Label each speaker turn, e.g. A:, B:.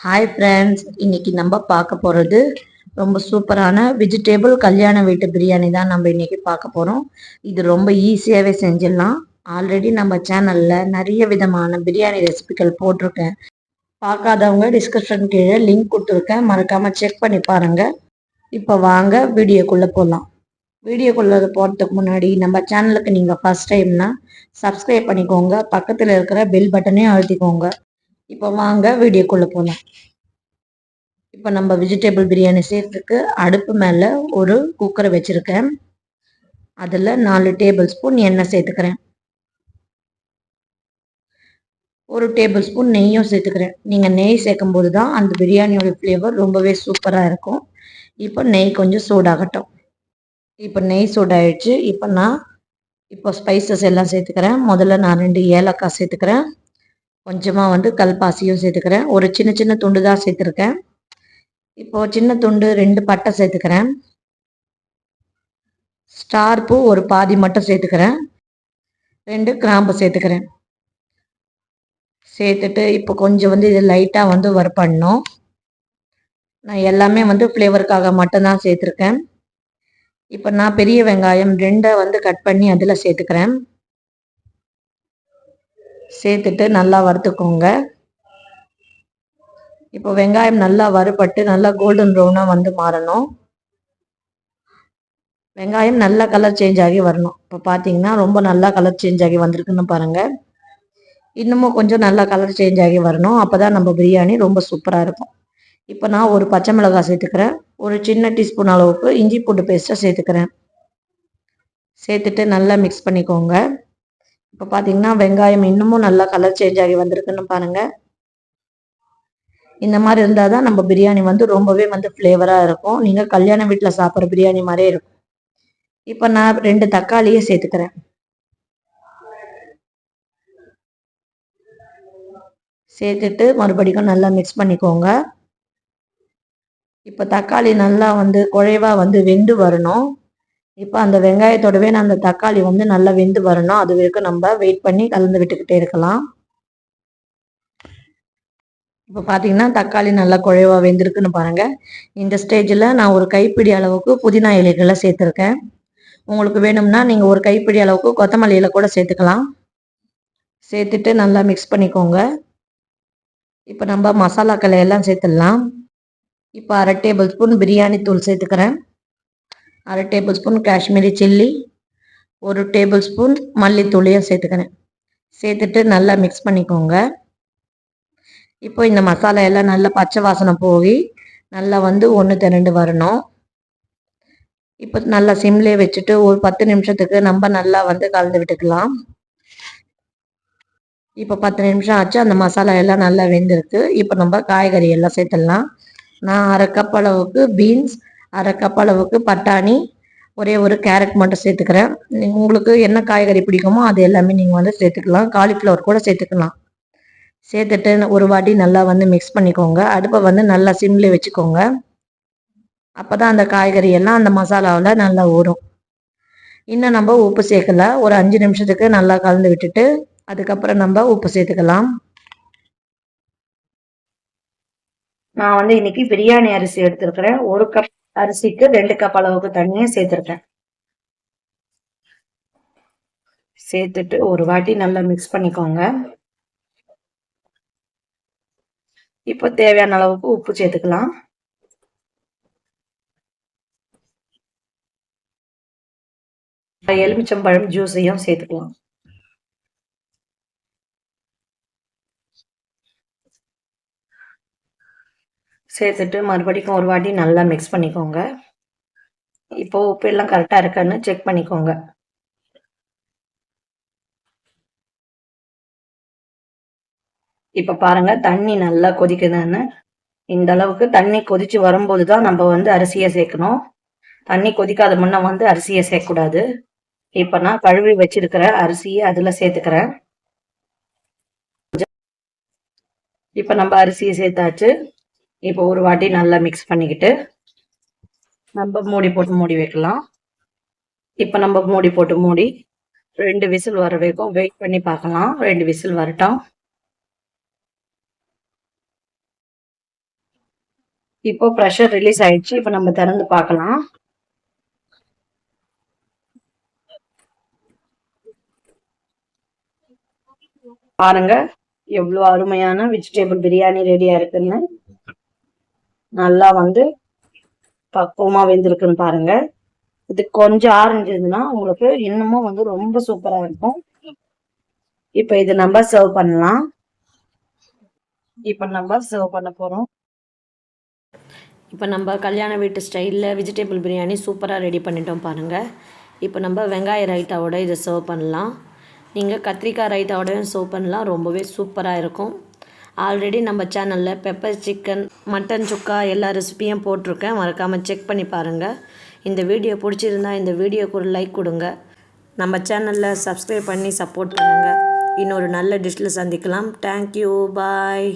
A: Hi friends இன்னைக்கு நம்ம பார்க்க போகிறது ரொம்ப சூப்பரான வெஜிடேபிள் கல்யாண வீட்டு பிரியாணி தான் நம்ம இன்னைக்கு பார்க்க போகிறோம் இது ரொம்ப ஈஸியாகவே செஞ்சிடலாம். ஆல்ரெடி நம்ம சேனலில் நிறைய விதமான பிரியாணி ரெசிபிகள் போட்டிருக்கேன். பார்க்காதவங்க டிஸ்கிரிப்ஷன் கீழே லிங்க் கொடுத்துருக்கேன். மறக்காமல் செக் பண்ணி பாருங்கள் இப்போ வாங்க வீடியோக்குள்ளே போகலாம் வீடியோக்குள்ளே போகிறதுக்கு முன்னாடி நம்ம சேனலுக்கு நீங்கள் ஃபஸ்ட் டைம்னா சப்ஸ்கிரைப் பண்ணிக்கோங்க. பக்கத்தில் இருக்கிற பெல் பட்டனையும் அழுத்திக்கோங்க. இப்போ வாங்க வீடியோக்குள்ளே போகலாம் இப்போ நம்ம வெஜிடபிள் பிரியாணி செய்யறதுக்கு அடுப்பு மேலே ஒரு குக்கரை வச்சுருக்கேன். அதில் நாலு டேபிள் ஸ்பூன் எண்ணெய் சேர்த்துக்கிறேன். ஒரு டேபிள் ஸ்பூன் நெய்யும் சேர்த்துக்கிறேன். நீங்கள் நெய் சேர்க்கும் போது தான் அந்த பிரியாணியோட ஃப்ளேவர் ரொம்பவே சூப்பராக இருக்கும். இப்போ நெய் கொஞ்சம் சூடாகட்டும். இப்போ நெய் சூடாயிடுச்சு. இப்போ நான் இப்போ ஸ்பைசஸ் எல்லாம் சேர்த்துக்கிறேன். முதல்ல நான் ரெண்டு ஏலக்காய் சேர்த்துக்கிறேன். கொஞ்சமாக வந்து கல்பாசியும் சேர்த்துக்கிறேன். ஒரு சின்ன சின்ன துண்டு தான் சேர்த்துருக்கேன். இப்போது சின்ன துண்டு ரெண்டு பட்டை சேர்த்துக்கிறேன். ஸ்டார் பூ ஒரு பாதி மட்டும் சேர்த்துக்கிறேன். ரெண்டு கிராம்பு சேர்த்துக்கிறேன். சேர்த்துட்டு இப்போ கொஞ்சம் வந்து இது லைட்டாக வந்து வறுப்படணும் நான் எல்லாமே வந்து ஃப்ளேவருக்காக மட்டும்தான் சேர்த்துருக்கேன். இப்போ நான் பெரிய வெங்காயம் ரெண்டை வந்து கட் பண்ணி அதில் சேர்த்துக்கிறேன். சேர்த்துட்டு நல்லா வறுத்துக்கோங்க. இப்போ வெங்காயம் நல்லா வறுபட்டு நல்லா கோல்டன் ப்ரௌனாக வந்து மாறணும். வெங்காயம் நல்லா கலர் சேஞ்ச் ஆகி வரணும். இப்போ பார்த்தீங்கன்னா ரொம்ப நல்லா கலர் சேஞ்ச் ஆகி வந்திருக்குன்னு பாருங்கள் இன்னமும் கொஞ்சம் நல்லா கலர் சேஞ்ச் ஆகி வரணும். அப்போ தான் நம்ம பிரியாணி ரொம்ப சூப்பராக இருக்கும். இப்போ நான் ஒரு பச்சை மிளகாய் சேர்த்துக்கிறேன். ஒரு சின்ன டீஸ்பூன் அளவுக்கு இஞ்சி பூண்டு பேஸ்ட்டை சேர்த்துக்கிறேன். சேர்த்துட்டு நல்லா மிக்ஸ் பண்ணிக்கோங்க. இப்போ பார்த்தீங்கன்னா வெங்காயம் இன்னமும் நல்லா கலர் சேஞ்ச் ஆகி வந்திருக்குன்னு பாருங்கள் இந்த மாதிரி இருந்தால் தான் நம்ம பிரியாணி வந்து ரொம்பவே வந்து ஃப்ளேவராக இருக்கும். நீங்கள் கல்யாண வீட்டில் சாப்பிட்ற பிரியாணி மாதிரியே இருக்கும். இப்போ நான் ரெண்டு தக்காளியே சேர்த்துக்கிறேன். சேர்த்துட்டு மறுபடியும் நல்லா மிக்ஸ் பண்ணிக்கோங்க. இப்போ தக்காளி நல்லா வந்து குழைவாக வந்து வெந்து வரணும். இப்போ அந்த வெங்காயத்தோடவே நான் அந்த தக்காளி வந்து நல்லா வெந்து வரணும். அது வரைக்கும் நம்ம வெயிட் பண்ணி கலந்து விட்டுக்கிட்டே இருக்கலாம். இப்போ பார்த்தீங்கன்னா தக்காளி நல்லா குழைவாக வெந்திருக்குன்னு பாருங்கள் இந்த ஸ்டேஜில் நான் ஒரு கைப்பிடி அளவுக்கு புதினா இலைகளை சேர்த்துருக்கேன். உங்களுக்கு வேணும்னா நீங்கள் ஒரு கைப்பிடி அளவுக்கு கொத்தமல்லி இலை கூட சேர்த்துக்கலாம். சேர்த்துட்டு நல்லா மிக்ஸ் பண்ணிக்கோங்க. இப்போ நம்ம மசாலாக்களை எல்லாம் சேர்த்துடலாம். இப்போ அரை டேபிள் ஸ்பூன் பிரியாணி தூள் சேர்த்துக்கிறேன். அரை டேபிள் ஸ்பூன் காஷ்மீரி சில்லி ஒரு டேபிள் ஸ்பூன் மல்லித்தூளையும் சேர்த்துக்கிறேன். சேர்த்துட்டு நல்லா மிக்ஸ் பண்ணிக்கோங்க. இப்போ இந்த மசாலா எல்லாம் நல்லா பச்சை வாசனை போய் நல்லா வந்து ஒன்று திரண்டு வரணும். இப்போ நல்லா சிம்லேயே வச்சுட்டு ஒரு பத்து நிமிஷத்துக்கு நம்ம நல்லா வந்து கலந்து விட்டுக்கலாம். இப்போ பத்து நிமிஷம் ஆச்சு அந்த மசாலா எல்லாம் நல்லா வெந்திருக்கு. இப்போ நம்ம காய்கறி எல்லாம் சேர்த்துடலாம். நான் அரை கப் அளவுக்கு பீன்ஸ் அரை கப் அளவுக்கு பட்டாணி ஒரே ஒரு கேரட் மட்டும் சேர்த்துக்கிறேன். உங்களுக்கு என்ன காய்கறி பிடிக்குமோ அது எல்லாமே நீங்கள் வந்து சேர்த்துக்கலாம். காலிஃப்ளவர் கூட சேர்த்துக்கலாம். சேர்த்துட்டு ஒரு வாட்டி நல்லா வந்து மிக்ஸ் பண்ணிக்கோங்க. அடுப்பை வந்து நல்லா சிம்ல வச்சுக்கோங்க. அப்போ தான் அந்த காய்கறி எல்லாம் அந்த மசாலாவில் நல்லா ஊறும். இன்னும் நம்ம உப்பு சேர்க்கல. ஒரு அஞ்சு நிமிஷத்துக்கு நல்லா கலந்து விட்டுட்டு அதுக்கப்புறம் நம்ம உப்பு சேர்த்துக்கலாம். நான் வந்து இன்னைக்கு பிரியாணி அரிசி எடுத்துருக்குறேன். ஒரு கப் அரிசிக்கு ரெண்டு கப் அளவுக்கு தண்ணியை சேர்த்துருக்கேன். சேர்த்துட்டு ஒரு வாட்டி நல்லா மிக்ஸ் பண்ணிக்கோங்க. இப்போ தேவையான அளவுக்கு உப்பு சேர்த்துக்கலாம். எலுமிச்சம்பழம் ஜூஸையும் சேர்த்துக்கலாம். சேர்த்துட்டு மறுபடிக்கும் ஒரு வாட்டி நல்லா மிக்ஸ் பண்ணிக்கோங்க. இப்போ உப்பு எல்லாம் கரெக்டாக இருக்கான்னு செக் பண்ணிக்கோங்க. இப்போ பாருங்க தண்ணி நல்லா கொதிக்குதுன்னு. இந்த அளவுக்கு தண்ணி கொதிச்சு வரும்போது தான் நம்ம வந்து அரிசியை சேர்க்கணும். தண்ணி கொதிக்காத முன்ன வந்து அரிசியை சேர்க்கக்கூடாது. இப்போ நான் கழுவி வச்சிருக்கிற அரிசியை அதில் சேர்த்துக்கிறேன். இப்போ நம்ம அரிசியை சேர்த்தாச்சு. இப்போ ஒரு வாட்டி நல்லா மிக்ஸ் பண்ணிக்கிட்டு நம்ம மூடி போட்டு மூடி வைக்கலாம். இப்போ நம்ம மூடி போட்டு மூடி ரெண்டு விசில் வர வரைக்கும் வெயிட் பண்ணி பார்க்கலாம். ரெண்டு விசில் வரட்டும். இப்போ ப்ரெஷர் ரிலீஸ் ஆயிடுச்சு. இப்போ நம்ம திறந்து பார்க்கலாம். பாருங்க எவ்வளோ அருமையான வெஜிடேபிள் பிரியாணி ரெடியா இருக்குன்னு. நல்லா வந்து பக்குவமாக வெந்திருக்குன்னு பாருங்க. இது கொஞ்சம் ஆரஞ்சிருந்துன்னா உங்களுக்கு இன்னமும் வந்து ரொம்ப சூப்பராக இருக்கும். இப்போ இது நம்ம சர்வ் பண்ணலாம். இப்போ நம்ம சர்வ் பண்ண போகிறோம் இப்போ நம்ம கல்யாண வீட்டு ஸ்டைலில் வெஜிடபிள் பிரியாணி சூப்பராக ரெடி பண்ணிட்டோம் பாருங்கள் இப்போ நம்ம வெங்காய ரைத்தாவோட இதை சர்வ் பண்ணலாம். நீங்கள் கத்திரிக்காய் ரைத்தாவோடயும் சர்வ் பண்ணலாம். ரொம்பவே சூப்பராக இருக்கும். ஆல்ரெடி நம்ம சேனலில் பெப்பர் சிக்கன் மட்டன் சுக்கா எல்லா ரெசிபியும் போட்டிருக்கேன். மறக்காமல் செக் பண்ணி பாருங்கள் இந்த வீடியோ பிடிச்சிருந்தா இந்த வீடியோக்கு ஒரு லைக் கொடுங்க. நம்ம சேனலில் சப்ஸ்கிரைப் பண்ணி சப்போர்ட் பண்ணுங்கள் இன்னொரு நல்ல டிஷ்ஷில் சந்திக்கலாம். Thank you bye